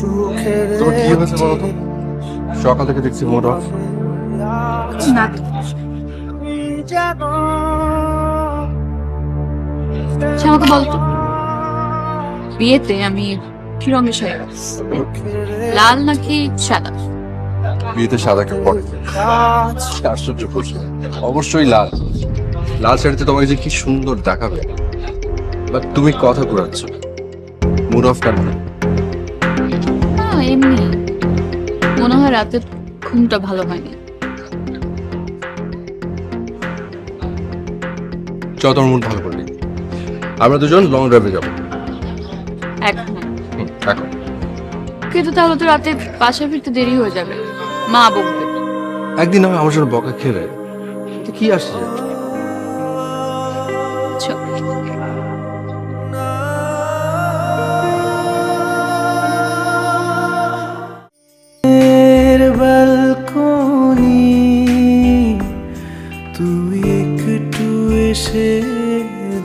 হয়েছে বলো তো? সকাল থেকে দেখছি মোট অফ। না আচ্ছা, আমাকে বলতো বিয়েতে আমি কি রঙের শাড়ি লাল নাকি সাদা? বিয়েতে সাদা কেউ পরে আশ্চর্য প্রশ্ন। অবশ্যই লাল। লাল শাড়িতে তোমাকে যে কি সুন্দর দেখাবে। বাট তুমি কথা ঘুরাচ্ছ মুড অফ কেন না এমনি। মনে হয় রাতে ঘুমটা ভালো হয়নি। চল তোমার মন ভালো করলি আমরা দুজন লং ড্রাইভে যাব। এখন এখন। কিন্তু তাহলে তো রাতে বাসায় ফিরতে দেরি হয়ে যাবে। মা বকবে। একদিন আমি আমার জন্য বকা খেলে কি আসছে? চল। একটু এসে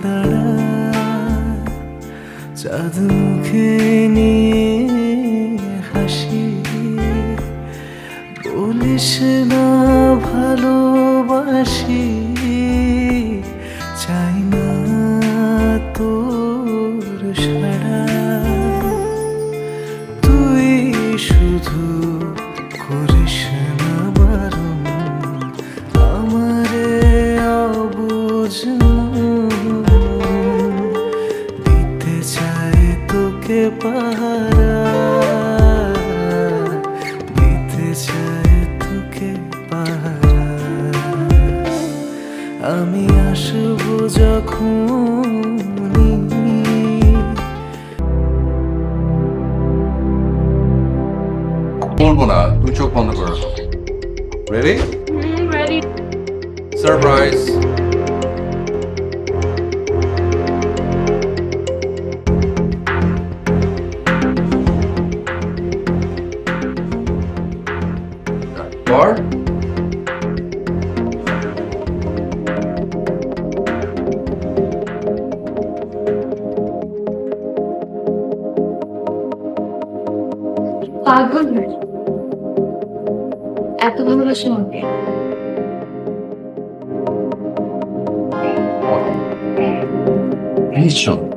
দাঁড়া চাঁদ নিয়ে হাসি বলিস না ভালোবাসি চাই না তোর সারা তুই শুধু তোকে পাহারা দিতে তোকে পাহারা আমি আসব যখন বলব না তুমি চোখ বন্ধ করে রাখো রেডি সারপ্রাইজ পর পাগল এত ভালোবাসা আমাকে। নিশ্চয়